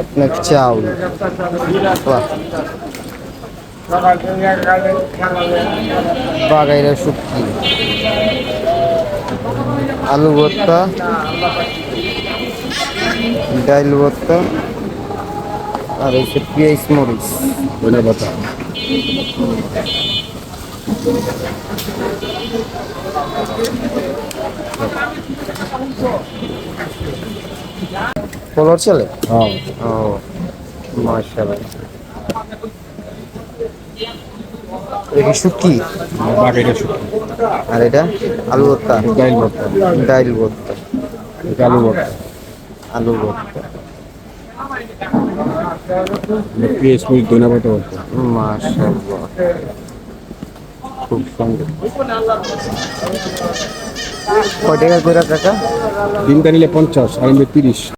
আপনার চাউল। বাগাইরা শুটকি। আলু ভর্তা। ডাইল ভর্তা। আর হচ্ছে পেঁয়াজ মরিচ। ধনে চলে হ্যাঁ ও মাশাআল্লাহ। এটা বাকিটা আর এটা? আলু ভর্তা। ডাইল ভর্তা। ডাইল ভর্তা। এটা আলু ভর্তা। আলু ভর্তা। মাশাআল্লাহ। খুব সুন্দর। কয় টাকা করে কাকা? তিনটা নিলে পঞ্চাশ আর তিরিশ।